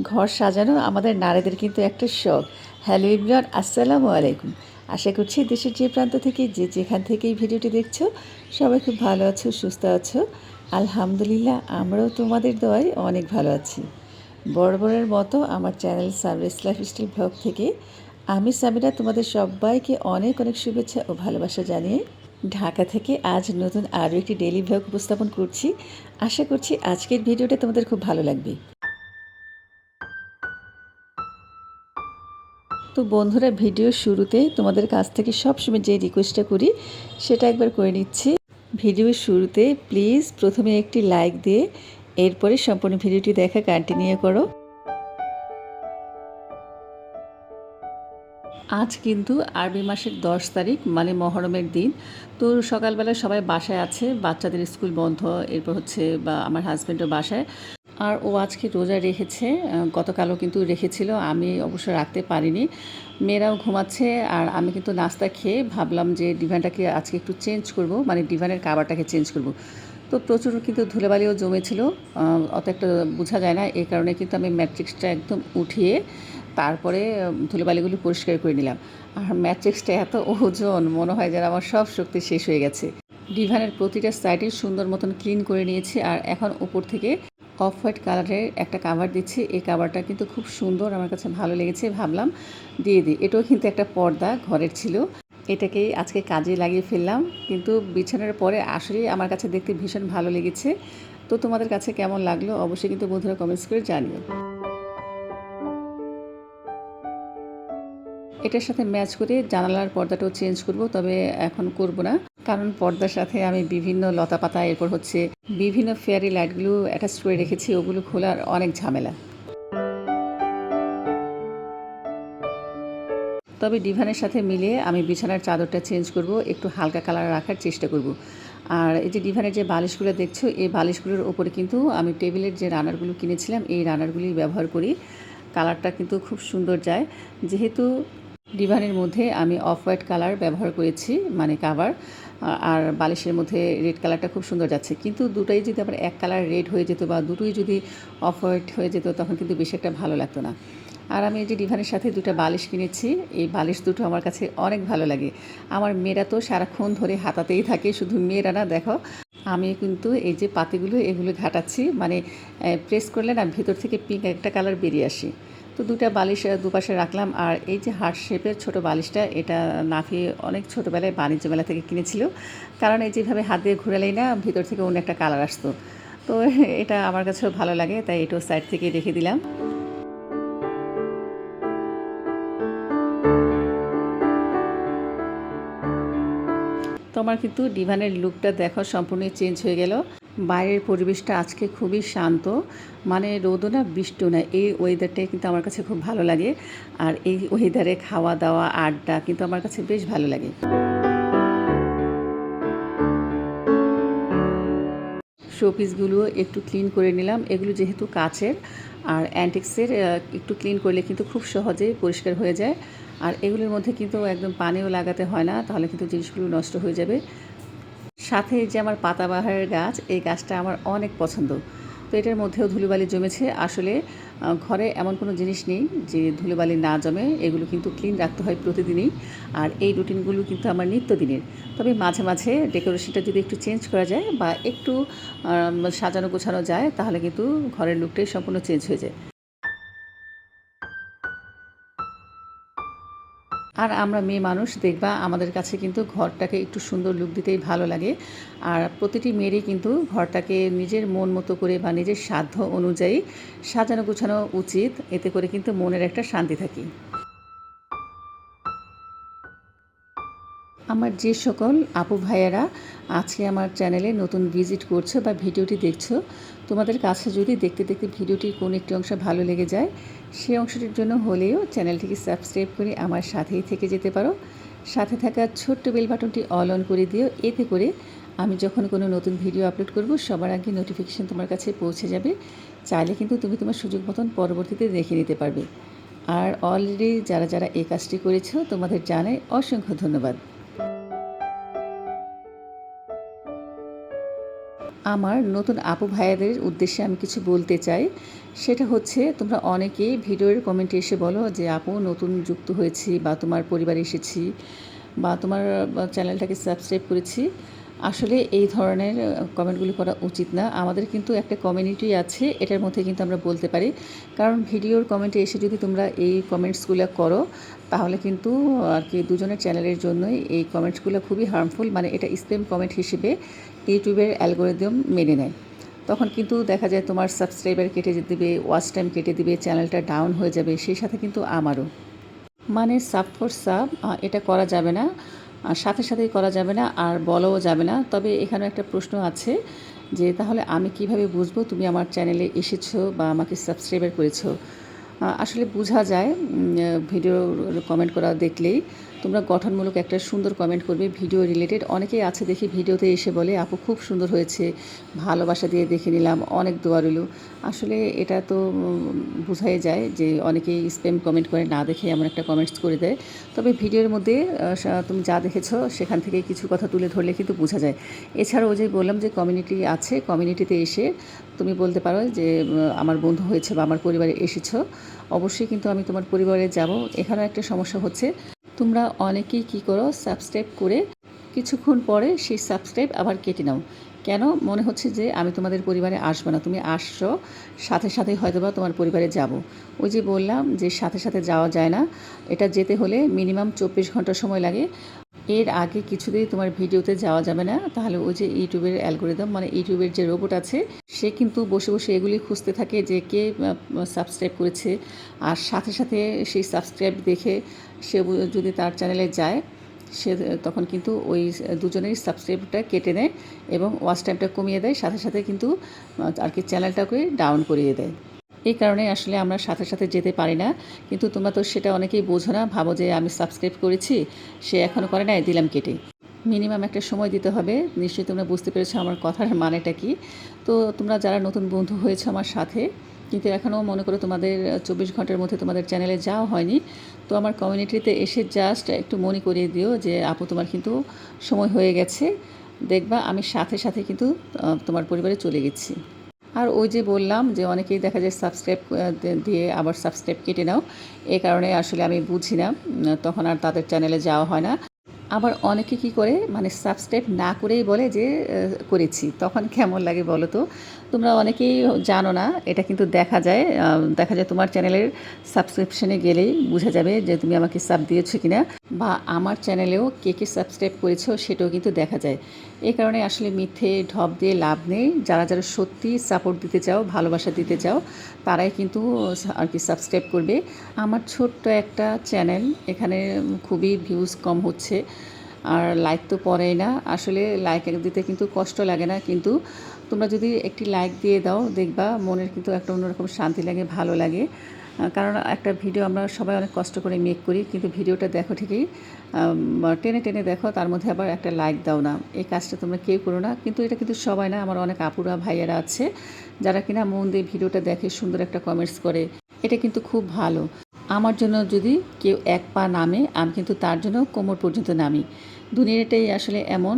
ঘর সাজানো আমাদের নারীদের কিন্তু একটা শখ। হ্যালো ইবরান আসসালামু আলাইকুম। আশা করছি দেশের যে প্রান্ত থেকে, যে যেখান থেকে এই ভিডিওটি দেখছ, সবাই খুব ভালো আছো, সুস্থ আছো। আলহামদুলিল্লাহ, আমরাও তোমাদের দোয়ায় অনেক ভালো আছি। বরাবরের মতো আমার চ্যানেল সাবরেস লাইফস্টাইল ব্লগ থেকে আমি সামিরা তোমাদের সবাইকে অনেক অনেক শুভেচ্ছা ও ভালোবাসা জানিয়ে ঢাকা থেকে আজ নতুন আরও একটি ডেইলি ব্লগ উপস্থাপন করছি। আশা করছি আজকের ভিডিওটা তোমাদের খুব ভালো লাগবে। তো বন্ধুরা, ভিডিও শুরুতে তোমাদের কাছ থেকে সবসময় যে রিকোয়েস্টটা করি, সেটা একবার করে নিচ্ছি। ভিডিওর শুরুতে প্লিজ প্রথমে একটি লাইক দিয়ে এরপরে সম্পূর্ণ ভিডিওটি দেখা কন্টিনিউ করো। আজ কিন্তু আরবি মাসের দশ তারিখ মানে মহরমের দিন। তো সকালবেলা সবাই বাসায় আছে, বাচ্চাদের স্কুল বন্ধ, এরপর হচ্ছে বা আমার হাজব্যান্ডও বাসায়। আর ও আজকে রোজা রেখেছে গতকালও কিন্তু রেখেছিল, আমি অবশ্য রাখতে পারিনি। মেয়েরাও ঘুমাচ্ছে আর আমি কিন্তু নাস্তা খেয়ে ভাবলাম যে ডিভানটাকে আজকে একটু চেঞ্জ করব মানে ডিভানের কাবারটাকে চেঞ্জ করব। তো প্রচুর কিন্তু ধুলেবালিও জমেছিল অত একটা বোঝা যায় না এই কারণে কিন্তু আমি ম্যাট্রিক্সটা একদম উঠিয়ে তারপরে ধুলোবালিগুলো পরিষ্কার করে নিলাম। আর ম্যাট্রিক্সটা এত ওজন, মনে হয় যেন আমার সব শক্তি শেষ হয়ে গেছে। ডিভানের প্রতিটা সাইডে সুন্দর মতন ক্লিন করে নিয়েছি আর এখন উপর থেকে অফ হোয়াইট কালারের একটা কাভার দিচ্ছি। এই কাভারটা কিন্তু খুব সুন্দর, আমার কাছে ভালো লেগেছে ভাবলাম দিয়ে দিই। এটাও কিন্তু একটা পর্দা ঘরের ছিল। এটাকেই আজকে কাজে লাগিয়ে ফেললাম। কিন্তু বিছানার পরে আসলেই আমার কাছে দেখতে ভীষণ ভালো লেগেছে। তো তোমাদের কাছে কেমন লাগল অবশ্যই কিন্তু বন্ধুরা কমেন্টস করে জানিও। এটার সাথে ম্যাচ করে জানালার পর্দাটাও চেঞ্জ করব, তবে এখন করব না। কারণ পর্দার সাথে আমি বিভিন্ন লতা পাতা এরপর হচ্ছে বিভিন্ন ফেয়ারি লাইটগুলো অ্যাটাচ করে রেখেছি, ওগুলো খোলার অনেক ঝামেলা। তবে ডিভানের সাথে মিলে আমি বিছানার চাদরটা চেঞ্জ করব, একটু হালকা কালার রাখার চেষ্টা করব। আর এই যে ডিভানের যে বালিশগুলো দেখছ, এই বালিশগুলোর ওপরে কিন্তু আমি টেবিলের যে রানারগুলো কিনেছিলাম, এই রানারগুলি ব্যবহার করি। কালারটা কিন্তু খুব সুন্দর যায়। যেহেতু ডিভানের মধ্যে আমি অফ হোয়াইট কালার ব্যবহার করেছি মানে কাভার আর বালিশের মধ্যে রেড কালারটা খুব সুন্দর যাচ্ছে। কিন্তু দুটোই যদি আবার এক কালার রেড হয়ে যেত বা দুটোই যদি অফ হোয়াইট হয়ে যেত, তখন কিন্তু বেশি একটা ভালো লাগতো না। আর আমি এই যে ডিভানের সাথে দুটো বালিশ কিনেছি, এই বালিশ দুটো আমার কাছে অনেক ভালো লাগে। আমার মেয়েরা তো সারাক্ষণ ধরে হাতাতেই থাকে, শুধু মেয়েরা না, দেখো। আমি কিন্তু এই যে পাতিগুলো, এগুলো ঘাটাচ্ছি মানে প্রেস করলে না ভিতর থেকে পিঙ্ক একটা কালার বেরিয়ে আসে। তো দুটা বালিশ দুপাশে রাখলাম। আর এই যে হার্ট শেপের ছোট বালিশটা, এটা নাফি অনেক ছোটোবেলায় বাণিজ্য মেলা থেকে কিনেছিল। কারণ এই যেভাবে হাত দিয়ে ঘুরালেই না, ভিতর থেকে অন্য একটা কালার আসতো। তো এটা আমার কাছেও ভালো লাগে, তাই এটাও সাইড থেকে রেখে দিলাম। তোমার কিন্তু ডিভানের লুকটা দেখো সম্পূর্ণ চেঞ্জ হয়ে গেল। বাইরের পরিবেশটা আজকে খুবই শান্ত। মানে রোদও না বৃষ্টিও না এই ওয়েদারটাই কিন্তু আমার কাছে খুব ভালো লাগে। আর এই ওয়েদারে খাওয়া দাওয়া আড্ডা কিন্তু আমার কাছে বেশ ভালো লাগে। শোপিসগুলো একটু ক্লিন করে নিলাম। এগুলো যেহেতু কাচের, আর অ্যান্টিক্সের একটু ক্লিন করলে কিন্তু খুব সহজেই পরিষ্কার হয়ে যায়। আর এগুলোর মধ্যে কিন্তু একদম পানিও লাগাতে হয় না, তাহলে কিন্তু জিনিসগুলো নষ্ট হয়ে যাবে। সাথে যে আমার পাতাবাহারের গাছ, এই গাছটা আমার অনেক পছন্দ। তো এটার মধ্যেও ধুলোবালি জমেছে। আসলে ঘরে এমন কোনো জিনিস নেই যে ধুলোবালি না জমে, এগুলো কিন্তু ক্লিন রাখতে হয় প্রতিদিনই। আর এই রুটিনগুলো কিন্তু আমার নিত্যদিনের। তবে মাঝে মাঝে ডেকোরেশনটা যদি একটু চেঞ্জ করা যায় বা একটু সাজানো গোছানো যায়, তাহলে কিন্তু ঘরের লুকটাই সম্পূর্ণ চেঞ্জ হয়ে যায়। আর আমরা মেয়ে মানুষ, দেখবা আমাদের কাছে কিন্তু ঘরটাকে একটু সুন্দর লুক দিতেই ভালো লাগে। আর প্রতিটি মেয়েরই কিন্তু ঘরটাকে নিজের মন মতো করে বা নিজের সাধ্য অনুযায়ী সাজানো গুছানো উচিত। এতে করে কিন্তু মনের একটা শান্তি থাকে। আমার যে সকল আপু ভাইয়ারা আজকে আমার চ্যানেলে নতুন ভিজিট করছ বা ভিডিওটি দেখছ, তোমাদের কাছে যদি দেখতে দেখতে ভিডিওটির কোন একটি অংশ ভালো লেগে যায় সেই অংশটির জন্য হলেও চ্যানেলটিকে সাবস্ক্রাইব করে আমার সাথেই থেকে যেতে পারো। সাথে থাকা ছোট্ট বেল বাটনটি অল অন করে দিও, এতে করে আমি যখন কোনো নতুন ভিডিও আপলোড করব, সবার আগে নোটিফিকেশান তোমার কাছে পৌঁছে যাবে। চাইলে কিন্তু তুমি তোমার সুযোগ মতন পরবর্তীতে দেখে নিতে পারবে। আর অলরেডি যারা যারা এই কাজটি করেছ, তোমাদের জানাই অসংখ্য ধন্যবাদ। আমার নতুন আপু ভাইয়াদের উদ্দেশ্যে আমি কিছু বলতে চাই। সেটা হচ্ছে, তোমরা অনেকেই ভিডিওর কমেন্টে এসে বলো যে, আপু, নতুন যুক্ত হয়েছি বা তোমার পরিবারে এসেছি বা তোমার চ্যানেলটাকে সাবস্ক্রাইব করেছি। আসলে এই ধরনের কমেন্টগুলি করা উচিত না। আমাদের কিন্তু একটা কমিউনিটি আছে, এটার মধ্যে কিন্তু আমরা বলতে পারি। কারণ ভিডিওর কমেন্টে এসে যদি তোমরা এই কমেন্টসগুলো করো, তাহলে কিন্তু আর কি দুজনের চ্যানেলের জন্যই এই কমেন্টসগুলো খুবই হার্মফুল মানে এটা স্প্যাম কমেন্ট হিসেবে ইউটিউবের অ্যালগোরিদম মেনে নেয়। তখন কিন্তু দেখা যায় তোমার সাবস্ক্রাইবার কেটে দেবে ওয়াচ টাইম কেটে দিবে, চ্যানেলটা ডাউন হয়ে যাবে, সেই সাথে কিন্তু আমারও। মানে সাব ফর সাব এটা করা যাবে না সাথে সাথেই করা যাবে না, আর বলাও যাবে না। তবে এখানে একটা প্রশ্ন আছে যে, তাহলে আমি কীভাবে বুঝব তুমি আমার চ্যানেলে এসেছ বা আমাকে সাবস্ক্রাইবার করেছ? আসলে বোঝা যায় ভিডিও কমেন্ট করা দেখলেই। তোমরা গঠনমূলক একটা সুন্দর কমেন্ট করবে ভিডিও রিলেটেড অনেকেই আছে দেখি ভিডিওতে এসে বলে, আপু, খুব সুন্দর হয়েছে। ভালোবাসা দিয়ে দেখে নিলাম। অনেক দোয়া রইল। আসলে এটা তো বোঝাই যায় যে অনেকেই স্প্যাম কমেন্ট করে না দেখে এমন একটা কমেন্টস করে দেয়। তবে ভিডিওর মধ্যে তুমি যা দেখেছ, সেখান থেকে কিছু কথা তুলে ধরলে কিন্তু বোঝা যায়। এছাড়াও যে বললাম যে কমিউনিটি আছে কমিউনিটিতে এসে তুমি বলতে পারো যে আমার বন্ধু হয়েছে বা আমার পরিবারে এসেছ। অবশ্যই কিন্তু আমি তোমার পরিবারে যাব। এখানেও একটা সমস্যা হচ্ছে। তোমরা অনেকেই কি করো সাবস্ক্রাইব করে কিছুক্ষণ পরে সেই সাবস্ক্রাইব আবার কেটে নাও। কেন? মনে হচ্ছে যে আমি তোমাদের পরিবারে আসব না। তুমি আসছো, সাথে সাথে হয়তো বা তোমার পরিবারে যাব। ওই যে বললাম যে সাথে সাথে যাওয়া যায় না। এটা যেতে হলে মিনিমাম চব্বিশ ঘণ্টা সময় লাগে। এর আগে কিছুতেই তোমার ভিডিওতে যাওয়া যাবে না। তাহলে ওই যে ইউটিউবের অ্যালগোরিদম মানে ইউটিউবের যে রোবট আছে, সে কিন্তু বসে বসে এগুলি খুঁজতে থাকে যে কে সাবস্ক্রাইব করেছে। আর সাথে সাথে সেই সাবস্ক্রাইব দেখে সে যদি তার চ্যানেলে যায়, সে তখন কিন্তু ওই দুজনেরই সাবস্ক্রাইবটা কেটে নেয় এবং ওয়াচ টাইমটা কমিয়ে দেয়, সাথে সাথে কিন্তু আর কি চ্যানেলটাকে ডাউন করিয়ে দেয়। এই কারণে আসলে আমরা সাথে সাথে যেতে পারি না। কিন্তু তোমরা তো সেটা অনেকেই বোঝো না, ভাবো যে আমি সাবস্ক্রাইব করেছি, সে এখনও করে নাই, দিলাম কেটে। মিনিমাম একটা সময় দিতে হবে। নিশ্চয়ই তোমরা বুঝতে পেরেছ আমার কথার মানেটা কি। তো তোমরা যারা নতুন বন্ধু হয়েছে আমার সাথে কিন্তু এখনও মনে করো তোমাদের চব্বিশ ঘণ্টার মধ্যে তোমাদের চ্যানেলে যাওয়া হয়নি। তো আমার কমিউনিটিতে এসে জাস্ট একটু মনে করিয়ে দিও যে, আপু, তোমার কিন্তু সময় হয়ে গেছে। দেখবা, আমি সাথে সাথে কিন্তু তোমার পরিবারে চলে গেছি। আর ওই যে বললাম যে, অনেকেই দেখা যায় সাবস্ক্রাইব দিয়ে আবার সাবস্ক্রাইব কেটে নাও। এ কারণে আসলে আমি বুঝি না তখন আর তাদের চ্যানেলে যাওয়া হয় না। আবার অনেকে কি করে মানে সাবস্ক্রাইব না করেই বলে যে করেছি। তখন কেমন লাগে বলো তো? তোমরা অনেকেই জানো না, এটা কিন্তু দেখা যায় দেখা যায় তোমার চ্যানেলের সাবস্ক্রিপশানে গেলেই বোঝা যাবে যে তুমি আমাকে সাব দিয়েছ কিনা, বা আমার চ্যানেলেও কে কে সাবস্ক্রাইব করেছ সেটাও কিন্তু দেখা যায়। এই কারণে আসলে মিথ্যে, ঢপ দিয়ে লাভ নেই। যারা যারা সত্যি সাপোর্ট দিতে চাও, ভালোবাসা দিতে চাও, তারাই কিন্তু আর কি সাবস্ক্রাইব করবে। আমার ছোট্ট একটা চ্যানেল এখানে খুবই ভিউজ কম হচ্ছে। আর লাইক তো পড়েই না। আসলে লাইক দিতে কিন্তু কষ্ট লাগে না। কিন্তু তোমরা যদি একটি লাইক দিয়ে দাও, দেখবা মনের কিন্তু একটা অন্যরকম শান্তি লাগে, ভালো লাগে। কারণ একটা ভিডিও আমরা সবাই অনেক কষ্ট করে মেক করি, কিন্তু ভিডিওটা দেখো ঠিকই। টেনে টেনে দেখো, তার মধ্যে আবার একটা লাইক দাও না। এই কাজটা তোমরা কেউ করো না। কিন্তু এটা কিন্তু সবাই না, আমার অনেক আপুরা, ভাইয়ারা আছে, যারা কিনা মন দিয়ে ভিডিওটা দেখে, সুন্দর একটা কমেন্টস করে। এটা কিন্তু খুব ভালো। আমার জন্য যদি কেউ এক পা নামে, আমি কিন্তু তার জন্য কোমর পর্যন্ত নামি। দুনিয়াটাই আসলে এমন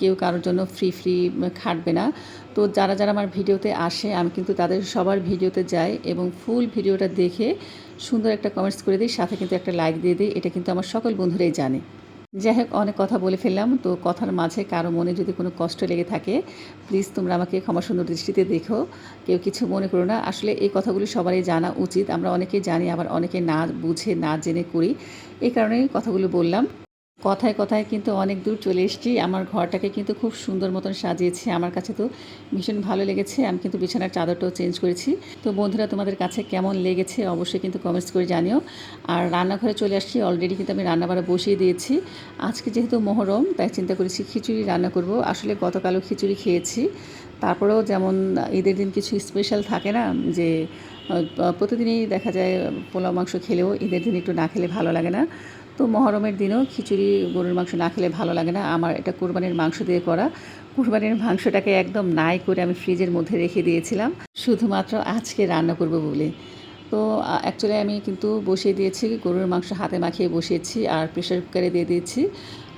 কেউ কারোর জন্য ফ্রি ফ্রি খাটবে না। তো যারা যারা আমার ভিডিওতে আসে, আমি কিন্তু তাদের সবার ভিডিওতে যাই এবং ফুল ভিডিওটা দেখে সুন্দর একটা কমেন্টস করে দিই, সাথে কিন্তু একটা লাইক দিয়ে দিই, এটা কিন্তু আমার সকল বন্ধুরাই জানে। যাই হোক, অনেক কথা বলে ফেললাম, তো কথার মাঝে কারও মনে যদি কোনো কষ্ট লেগে থাকে প্লিজ তোমরা আমাকে ক্ষমা সুন্দর দৃষ্টিতে দেখো, কেউ কিছু মনে করো না। আসলে এই কথাগুলি সবারই জানা উচিত, আমরা অনেকেই জানি, আবার অনেকে না বুঝে, না জেনে করি, এই কারণেই কথাগুলো বললাম। কথায় কথায় কিন্তু অনেক দূর চলে এসেছি। আমার ঘরটাকে কিন্তু খুব সুন্দর মতন সাজিয়েছি। আমার কাছে তো ভীষণ ভালো লেগেছে। আমি কিন্তু বিছানার চাদরটাও চেঞ্জ করেছি। তো বন্ধুরা, তোমাদের কাছে কেমন লেগেছে অবশ্যই কিন্তু কমেন্টস করে জানিও। আর রান্নাঘরে চলে আসছি। অলরেডি কিন্তু আমি রান্নাবাড়া বসিয়ে দিয়েছি। আজকে যেহেতু মহরম, তাই চিন্তা করেছি খিচুড়ি রান্না করব। আসলে গতকালও খিচুড়ি খেয়েছি। তারপরেও যেমন ঈদের দিন কিছু স্পেশাল থাকে না, যে প্রতিদিনই দেখা যায় পোলাও, মাংস খেলেও ঈদের দিন একটু না খেলে ভালো লাগে না। তো মহরমের দিনেও খিচুড়ি, গরুর মাংস না খেলে ভালো লাগে না। আমার এটা কোরবানির মাংস দিয়ে করা। কোরবানির মাংসটাকে একদম নাই করে আমি ফ্রিজের মধ্যে রেখে দিয়েছিলাম। শুধুমাত্র আজকে রান্না করব বলে। তো অ্যাকচুয়ালি আমি কিন্তু বসিয়ে দিয়েছি, গরুর মাংস হাতে মাখিয়ে বসিয়েছি আর প্রেশার কুকারে দিয়ে দিয়েছি।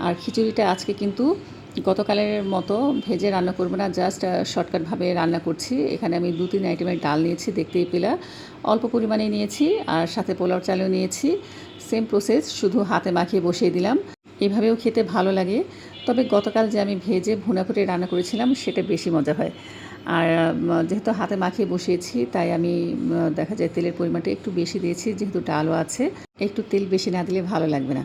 আর খিচুড়িটা আজকে কিন্তু গতকালের মতো ভেজে রান্না করব না জাস্ট শর্টকাটভাবে রান্না করছি। এখানে আমি দু, তিন আইটেমের ডাল নিয়েছি, দেখতেই পেলা। অল্প পরিমাণে নিয়েছি আর সাথে পোলাও চালও নিয়েছি। সেম প্রসেস শুধু হাতে মাখিয়ে বসিয়ে দিলাম। এভাবেও খেতে ভালো লাগে। তবে গতকাল যে আমি ভেজে ভুনা ফুটে রান্না করেছিলাম, সেটা বেশি মজা হয়। আর যেহেতু হাতে মাখিয়ে বসিয়েছি, তাই আমি দেখা যায় তেলের পরিমাণটা একটু বেশি দিয়েছি, যেহেতু ডালও আছে, একটু তেল বেশি না দিলে ভালো লাগবে না।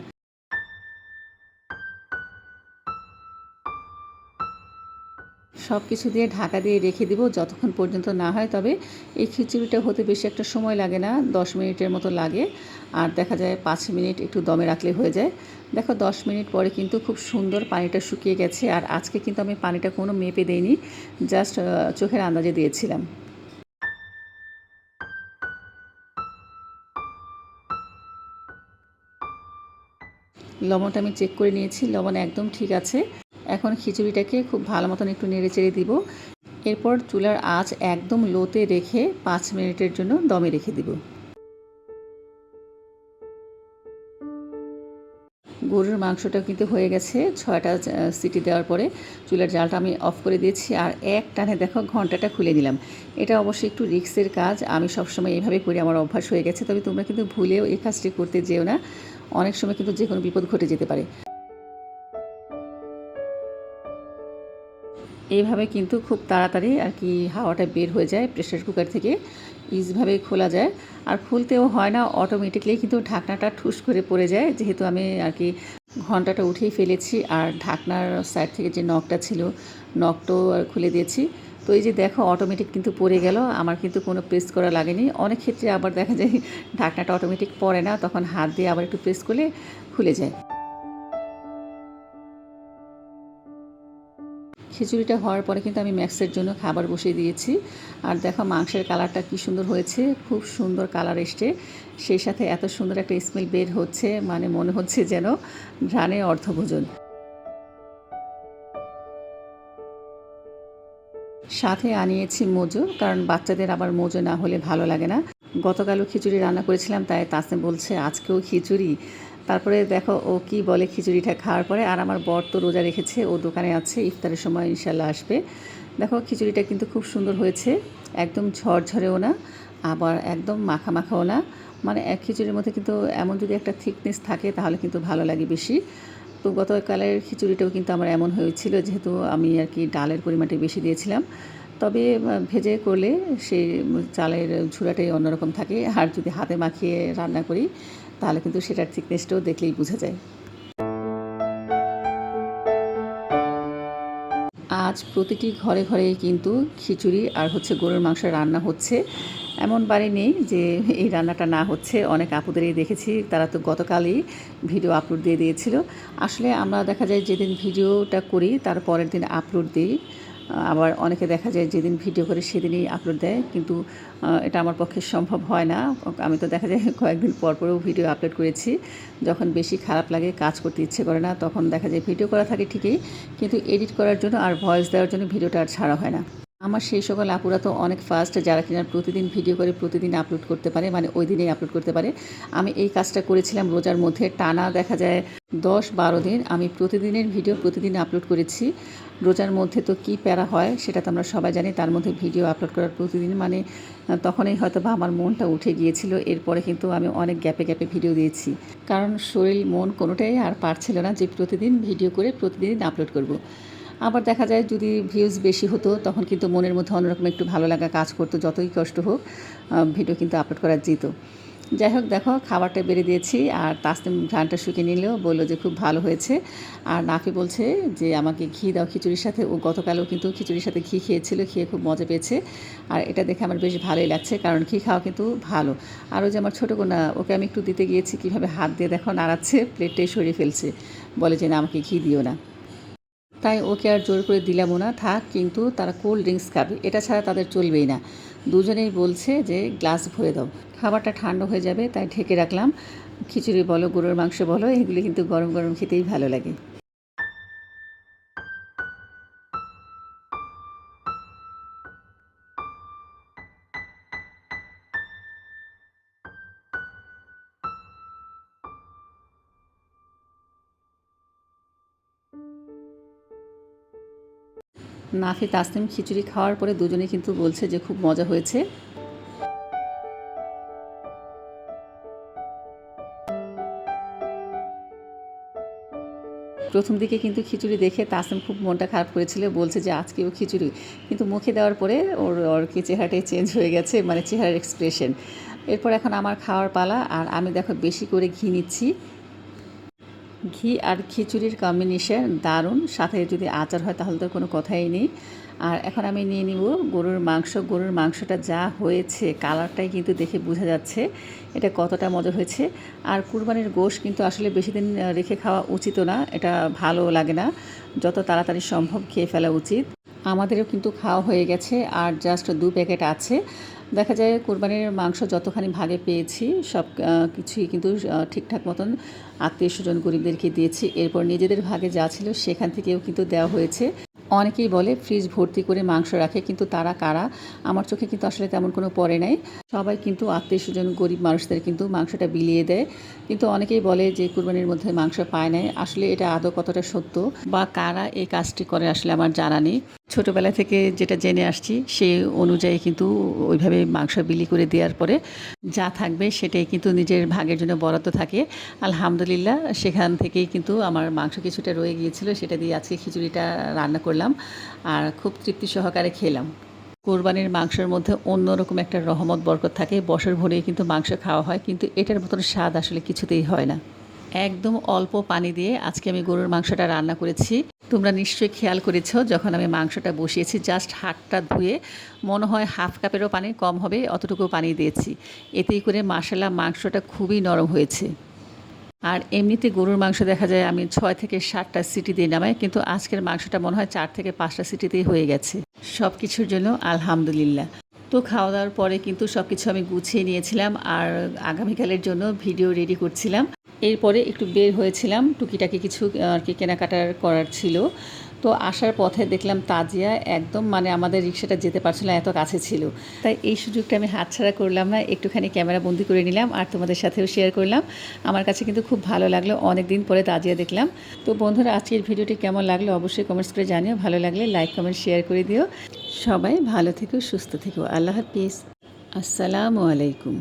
সব কিছু দিয়ে ঢাকা দিয়ে রেখে দিব যতক্ষণ পর্যন্ত না হয়, তবে এই খিচুড়িটা হতে বেশি একটা সময় লাগে না, দশ মিনিটের মতো লাগে। আর দেখা যায় পাঁচ মিনিট একটু দমে রাখলে হয়ে যায়। দেখো দশ মিনিট পরে কিন্তু খুব সুন্দর পানিটা শুকিয়ে গেছে, আর আজকে কিন্তু আমি পানিটা কোনো মেপে দেইনি, জাস্ট চোখের আন্দাজে দিয়েছিলাম। লবণটা আমি চেক করে নিয়েছি, লবণ একদম ঠিক আছে। এখন খিচুড়িটাকে খুব ভালো মতন একটু নেড়ে চেড়ে দিব। এরপর চুলার আঁচ একদম লোতে রেখে পাঁচ মিনিটের জন্য দমে রেখে দিব। গরুর মাংসটা কিন্তু হয়ে গেছে। ছয়টা সিটি দেওয়ার পরে চুলার জালটা আমি অফ করে দিয়েছি আর এক টানে দেখো ঘন্টাটা খুলে নিলাম। এটা অবশ্যই একটু রিক্সের কাজ। আমি সবসময় এইভাবে করি, আমার অভ্যাস হয়ে গেছে। তবে তোমরা কিন্তু ভুলেও এই কাজটি করতে যেও না। অনেক সময় কিন্তু যে কোনো বিপদ ঘটে যেতে পারে। এইভাবে কিন্তু খুব তাড়াতাড়ি আর কি হাওয়াটা বের হয়ে যায় প্রেশার কুকার থেকে ইজিভাবে খোলা যায়। আর খুলতেও হয় না অটোমেটিকলি কিন্তু ঢাকনাটা ঠুস করে পড়ে যায়। যেহেতু আমি আর কি ঘন্টাটা উঠেই ফেলেছি আর ঢাকনার সাইড থেকে যে নখটা ছিল, নখটাও আর খুলে দিয়েছি। তো এই যে দেখো অটোমেটিক কিন্তু পড়ে গেল, আমার কিন্তু কোনো প্রেস করা লাগেনি। অনেক ক্ষেত্রে আবার দেখা যায়, ঢাকনাটা অটোমেটিক পড়ে না, তখন হাত দিয়ে আবার একটু প্রেস করলে খুলে যায়। খিচুড়িটা হওয়ার পরে কিন্তু আমি ম্যাক্সের জন্য খাবার বসিয়ে দিয়েছি। আর দেখো মাংসের কালারটা কি সুন্দর হয়েছে, খুব সুন্দর কালার এসছে। সেই সাথে এত সুন্দর একটা স্মেল বের হচ্ছে মানে মনে হচ্ছে যেন ঘ্রাণে অর্থভোজন। সাথে আনিয়েছি মোজো, কারণ বাচ্চাদের আবার মোজো না হলে ভালো লাগে না। গতকালও খিচুড়ি রান্না করেছিলাম, তাই তাসে বলছে, আজকেও খিচুড়ি। তারপরে দেখো ও কি বলে খিচুড়িটা খাওয়ার পরে, আর আমার বর তো রোজা রেখেছে, ও দোকানে আছে, ইফতারের সময় ইনশাল্লাহ আসবে। দেখো খিচুড়িটা কিন্তু খুব সুন্দর হয়েছে, একদম ঝরঝরেও না, আবার একদম মাখা মাখাও না। মানে এক খিচুড়ির মধ্যে কিন্তু এমন যদি একটা থিকনেস থাকে, তাহলে কিন্তু ভালো লাগে বেশি। তো গতকালের খিচুড়িটাও কিন্তু আমার এমন হয়েছিল, যেহেতু আমি আর কি ডালের পরিমাণটা বেশি দিয়েছিলাম। তবে ভেজে করলে সেই চালের ঝুড়াটাই অন্যরকম থাকে, আর যদি হাতে মাখিয়ে রান্না করি তাহলে কিন্তু সেটার থিকনেসটাও দেখলেই বোঝা যায়। আজ প্রতিটি ঘরে ঘরে কিন্তু খিচুড়ি আর হচ্ছে গরুর মাংস রান্না হচ্ছে। এমন বাড়ি নেই যে এই রান্নাটা না হচ্ছে। অনেক আপুদেরই দেখেছি, তারা তো গতকালই ভিডিও আপলোড দিয়ে দিয়েছিল। আসলে আমরা দেখা যায় যেদিন ভিডিওটা করি, তার পরের দিন আপলোড দিই। আবার অনেকে দেখা যায় যেদিন ভিডিও করে সেদিনই আপলোড দেয়, কিন্তু এটা আমার পক্ষে সম্ভব হয় না। আমি তো দেখা যায় কয়েকদিন পর পরেও ভিডিও আপলোড করেছি। যখন বেশি খারাপ লাগে, কাজ করতে ইচ্ছে করে না, তখন দেখা যায় ভিডিও করা থাকে ঠিকই, কিন্তু এডিট করার জন্য আর ভয়েস দেওয়ার জন্য ভিডিওটা আর ছাড়া হয় না। আমার সেই সকল আপুরা তো অনেক ফাস্ট যারা কিনা প্রতিদিন ভিডিও করে, প্রতিদিন আপলোড করতে পারে মানে ওই দিনেই আপলোড করতে পারে। আমি এই কাজটা করেছিলাম রোজার মধ্যে, টানা দেখা যায় দশ বারো দিন। আমি প্রতিদিনের ভিডিও প্রতিদিন আপলোড করেছি। রোজার মধ্যে তো কি প্যারা হয়, সেটা তো আমরা সবাই জানি। তার মধ্যে ভিডিও আপলোড করার প্রতিদিন মানে তখনই হয়তো বা আমার মনটা উঠে গিয়েছিল। এরপরে কিন্তু আমি অনেক গ্যাপে গ্যাপে ভিডিও দিয়েছি। কারণ শরীর, মন কোনোটাই আর পারছিল না যে প্রতিদিন ভিডিও করে প্রতিদিন আপলোড করব। আবার দেখা যায় যদি ভিউজ বেশি হতো, তখন কিন্তু মনের মধ্যে অন্যরকম একটু ভালো লাগা কাজ করতো, যতই কষ্ট হোক ভিডিও কিন্তু আপলোড করা যেত। যাই হোক, দেখো, খাবারটা বেড়ে দিয়েছি, আর তাসনিম ঘ্রানটা শুকিয়ে নিলেও বলল যে খুব ভালো হয়েছে। আর নাফি বলছে যে, আমাকে ঘি দাও খিচুড়ির সাথে। ও গতকালও কিন্তু খিচুড়ির সাথে ঘি খেয়েছিল, খেয়ে খুব মজা পেয়েছে। আর এটা দেখে আমার বেশ ভালোই লাগছে, কারণ ঘি খাওয়া কিন্তু ভালো। আর ওই যে আমার ছোটো কোনা ওকে আমি একটু দিতে গিয়েছি, কীভাবে হাত দিয়ে দেখো নাড়াচ্ছে প্লেটটাই সরিয়ে ফেলছে। বলে যে, না, আমাকে ঘি দিও না। তাই ওকে আর জোর করে দিলামও না। থাক, কিন্তু তারা কোল্ড ড্রিঙ্কস খাবে। এটা ছাড়া তাদের চলবেই না। দুজনেই বলছে যে, গ্লাস ভরে দাও। খাবারটা ঠান্ডা হয়ে যাবে, তাই ঢেকে রাখলাম। খিচুড়ি বলো, গরুর মাংস বলো, এগুলি কিন্তু গরম গরম খেতেই ভালো লাগে। নাফি তাসনিম খিচুড়ি খাওয়ার পরে দুজনে কিন্তু বলছে যে খুব মজা হয়েছে। প্রথম দিকে কিন্তু খিচুড়ি দেখে তাসিম খুব মনটা খারাপ করেছিল, বলছে যে আজকেও খিচুড়ি। কিন্তু মুখে দেওয়ার পরে ওর ওর কি চেহারাটাই চেঞ্জ হয়ে গেছে মানে চেহারার এক্সপ্রেশন এরপর এখন আমার খাওয়ার পালা, আর আমি দেখো বেশি করে ঘি নিচ্ছি। ঘি আর খিচুড়ির কম্বিনেশন দারুণ। সাথে যদি আচার হয়, তাহলে তো কোনো কথাই নেই। আর এখন আমি নিয়ে নিব গরুর মাংস। গরুর মাংসটা যা হয়েছে, কালারটাই কিন্তু দেখে বোঝা যাচ্ছে এটা কতটা মজা হয়েছে। আর কুরবানির গোশ কিন্তু আসলে বেশি দিন রেখে খাওয়া উচিত না, এটা ভালো লাগে না। যত তাড়াতাড়ি সম্ভব খেয়ে ফেলা উচিত। আমাদেরও কিন্তু খাওয়া হয়ে গেছে, আর জাস্ট দু প্যাকেট আছে। দেখা যায় কোরবানির মাংস যতখানি ভাগে পেয়েছি, সব কিছুই কিন্তু ঠিকঠাক মতন আত্মীয় স্বজন গরিবদেরকে দিয়েছি, এরপর নিজেদের ভাগে যা ছিল সেখান থেকেও কিন্তু দেওয়া হয়েছে। অনেকেই বলে, ফ্রিজ ভর্তি করে মাংস রাখে। কিন্তু তারা কারা? আমার চোখে কিন্তু আসলে তেমন কোনো পড়ে নাই। সবাই কিন্তু আত্মীয় স্বজন গরিব মানুষদের কিন্তু মাংসটা বিলিয়ে দেয়। কিন্তু অনেকেই বলে যে, কুরবানির মধ্যে মাংস পায় নাই। আসলে এটা আদৌ কতটা সত্য বা কারা এই কাজটি করে আসলে আমার জানা নেই। ছোটোবেলা থেকে যেটা জেনে আসছি সেই অনুযায়ী কিন্তু ওইভাবে মাংস বিলি করে দেওয়ার পরে যা থাকবে সেটাই কিন্তু নিজের ভাগের জন্য বরাদ্দ থাকে। আলহামদুলিল্লাহ, সেখান থেকেই কিন্তু আমার মাংস কিছুটা রয়ে গিয়েছিল, সেটা দিয়ে আজকে খিচুড়িটা রান্না করলাম আর খুব তৃপ্তি সহকারে খেলাম। কোরবানির মাংসের মধ্যে অন্যরকম একটা রহমত, বরকত থাকে। বছর ভরেই কিন্তু মাংস খাওয়া হয়, কিন্তু এটার মতন স্বাদ আসলে কিছুতেই হয় না। একদম অল্প পানি দিয়ে আজকে আমি গরুর মাংসটা রান্না করেছি। তোমরা নিশ্চয়ই খেয়াল করেছ, যখন আমি মাংসটা বসিয়েছি জাস্ট হাতটা ধুয়ে, মনে হয় হাফ কাপেরও পানি কম হবে, অতটুকু পানি দিয়েছি। এতেই করে মাসালা মাংসটা খুবই নরম হয়েছে। আর এমনিতে গরুর মাংস দেখা যায় আমি ছয় থেকে সাতটা সিটি দিয়ে নামাই, কিন্তু আজকের মাংসটা মনে হয় চার থেকে পাঁচটা সিটিতেই হয়ে গেছে। সব কিছুর জন্য আলহামদুলিল্লাহ। তো খাওয়া দাওয়ার পরে কিন্তু সব কিছু আমি গুছিয়ে নিয়েছিলাম, আর আগামীকালের জন্য ভিডিও রেডি করছিলাম। এরপরে একটু বের হয়েছিলাম, টুকিটাকি কিছু আর কি কেনাকাটার করার ছিল। তো আসার পথে দেখলাম তাজিয়া একদম মানে আমাদের রিক্সাটা যেতে পারছিল না, এত কাছে ছিল। তাই এই সুযোগটা আমি হাতছাড়া করলাম না, একটুখানি ক্যামেরা বন্দি করে নিলাম আর তোমাদের সাথেও শেয়ার করলাম। আমার কাছে কিন্তু খুব ভালো লাগল অনেক দিন পরে তাজিয়া দেখলাম। তো বন্ধুরা, আজকের ভিডিওটি কেমন লাগল অবশ্যই কমেন্টস করে জানিও, ভালো লাগলে লাইক কমেন্ট শেয়ার করে দিও। সবাই ভালো থেকো, সুস্থ থেকো, আল্লাহ হাফিজ। আসসালামু আলাইকুম।